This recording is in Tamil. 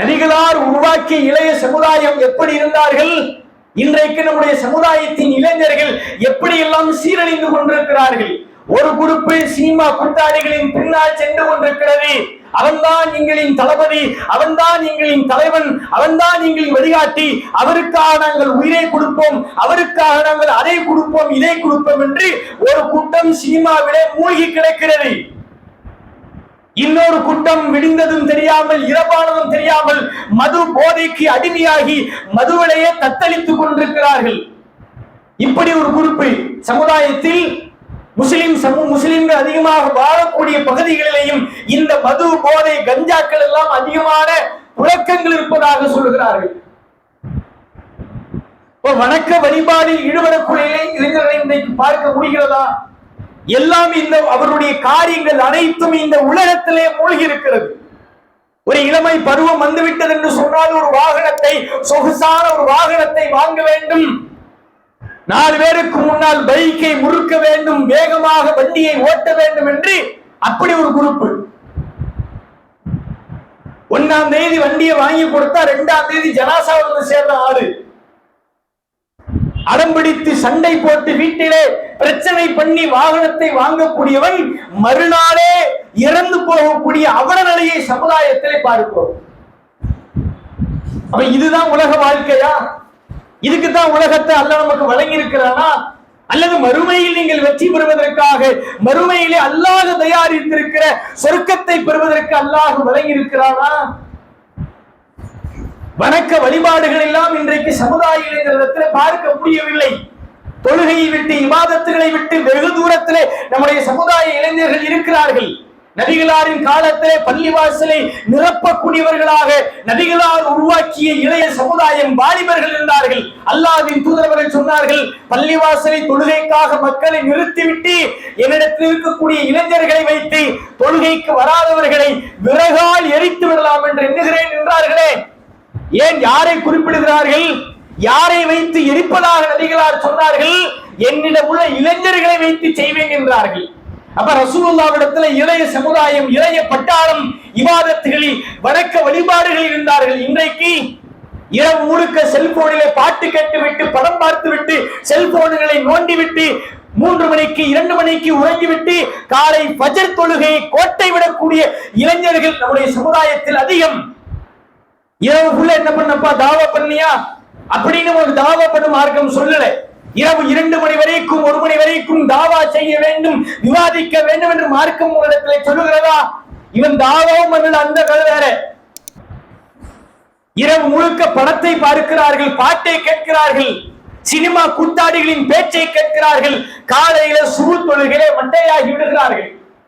நபிகளார் உருவாக்கிய இளைய சமுதாயம் எப்படி இருந்தார்கள்? இன்றைக்கு நம்முடைய சமுதாயத்தின் இளைஞர்கள் எப்படி எல்லாம் சீரழிந்து கொண்டிருக்கிறார்கள்? ஒரு குறிப்பு சினிமா கூட்டாளிகளின் பின்னால் சென்று கொண்டிருக்கிறது. அவன்தான் எங்களின் தளபதி அவன்தான் எங்களின் தலைவன் அவன்தான் எங்களின் வழிகாட்டி. அவருக்காக நாங்கள் உயிரை கொடுப்போம் அவருக்காக நாங்கள் அதை கொடுப்போம் இதை கொடுப்போம் என்று ஒரு கூட்டம் சினிமாவிலே மூழ்கி கிடக்கிறது. இன்னொரு கூட்டம் விடிந்ததும் தெரியாமல் இரவானதும் தெரியாமல் மது போதைக்கு அடிமையாகி மதுவிலேயே தத்தளித்துக் கொண்டிருக்கிறார்கள். இப்படி ஒரு குறிப்பு சமுதாயத்தில் முஸ்லிம் சமூக முஸ்லிம்கள் அதிகமாக வாழக்கூடிய பகுதிகளிலேயும் இந்த மது போதை கஞ்சாக்கள் எல்லாம் அதிகமான புழக்கங்கள் இருப்பதாக சொல்லுகிறார்கள். வணக்க வழிபாடு ஈடுபடக்கூடிய இளைஞர்களை இன்றைக்கு பார்க்க முடிகிறதா? எல்லாம் இந்த அவருடைய காரியங்கள் அனைத்தும் இந்த உலகத்திலே மூழ்கி இருக்கிறது ஒரு இளமை பருவம் வந்துவிட்டது என்று சொன்னால் ஒரு வாகனத்தை சொகுசான ஒரு வாகனத்தை வாங்க வேண்டும். நாலு பேருக்கு முன்னால் பைக்கை முறுக்க வேண்டும் வேகமாக வண்டியை ஓட்ட வேண்டும் என்று அப்படி ஒரு குறிப்பு. ஒன்னாம் தேதி வண்டியை வாங்கி கொடுத்தா ரெண்டாம் தேதி ஜனாசா வந்து சேர்ற ஆளு. அடம்பிடித்து சண்டை போட்டு வீட்டிலே பிரச்சனை பண்ணி வாகனத்தை வாங்கக்கூடியவன் மறுநாளே இறந்து போகக்கூடிய அவல நிலையை சமுதாயத்திலே பார்க்கிறோம். அப்ப இதுதான் உலக வாழ்க்கையா? இதுக்குதான் உலகத்தை அல்ல நமக்கு வழங்கி இருக்கிறானா அல்லது மறுமையில் நீங்கள் வெற்றி பெறுவதற்காக மறுமையிலே அல்லாஹ் தயாரித்திருக்கிற சொர்க்கத்தை பெறுவதற்கு அல்லாஹ் வழங்கி இருக்கிறானா வணக்க வழிபாடுகள் எல்லாம் இன்றைக்கு சமுதாய இளைஞர்களிடத்தில் பார்க்க முடியவில்லை. தொழுகையை விட்டு இபாதத்துகளை விட்டு வெகு தூரத்திலே நம்முடைய சமுதாய இளைஞர்கள் இருக்கிறார்கள். நபிகளாரின் காலத்திலே பள்ளிவாசலை நிரப்பக்கூடியவர்களாக நபிகளார் உருவாக்கிய இளைய சமுதாயம் வாலிபர்கள் இருந்தார்கள். அல்லாவின் தூதரவர்கள் சொன்னார்கள் பள்ளிவாசலை தொழுகைக்காக மக்களை நிறுத்திவிட்டு என்னிடத்தில் இருக்கக்கூடிய இளைஞர்களை வைத்து தொழுகைக்கு வராதவர்களை விறகால் எரித்து விடலாம் என்று எண்ணுகிறேன் என்றார்களே. ஏன் யாரை குறிப்பிடுகிறார்கள்? யாரை வைத்து எரிப்பதாக நபிகளார் சொன்னார்கள்? என்னிடம் உள்ள இளைஞர்களை வைத்து செய்வேன் என்றார்கள். அப்ப ரசூலுல்லாவிடத்துல இளைய சமுதாயம் இளைய பட்டாளம் இவாதத்துகளில் வணக்க வழிபாடுகளில் இருந்தார்கள். இன்றைக்கு இரவு முழுக்க செல்போனிலே பாட்டு கேட்டுவிட்டு படம் பார்த்துவிட்டு செல்போன்களை நோண்டிவிட்டு மூன்று மணிக்கு இரண்டு மணிக்கு உறங்கிவிட்டு காலை பஜர் தொழுகையை கோட்டை விடக்கூடிய இளைஞர்கள் நம்முடைய சமுதாயத்தில் அதிகம். இரவுக்குள்ள என்ன பண்ணப்பா? தாவா பண்ணியா? அப்படின்னு ஒரு தாவா பண்ணும் மார்க்கம் சொல்லல. இரவு இரண்டு மணி வரைக்கும் ஒரு மணி வரைக்கும் தாவா செய்ய வேண்டும் விவாதிக்க வேண்டும் என்று மார்க்கம் உங்களிடத்தில் சொல்லுகிறதா? இவன் தாவாவும் அல்லது அந்த கதை வேற. இரவு முழுக்க படத்தை பார்க்கிறார்கள் பாட்டை கேட்கிறார்கள் சினிமா கூத்தாடிகளின் பேச்சை கேட்கிறார்கள் காலையில சுறு தொழுகிறே மண்டையாகி விடுகிறார்கள்.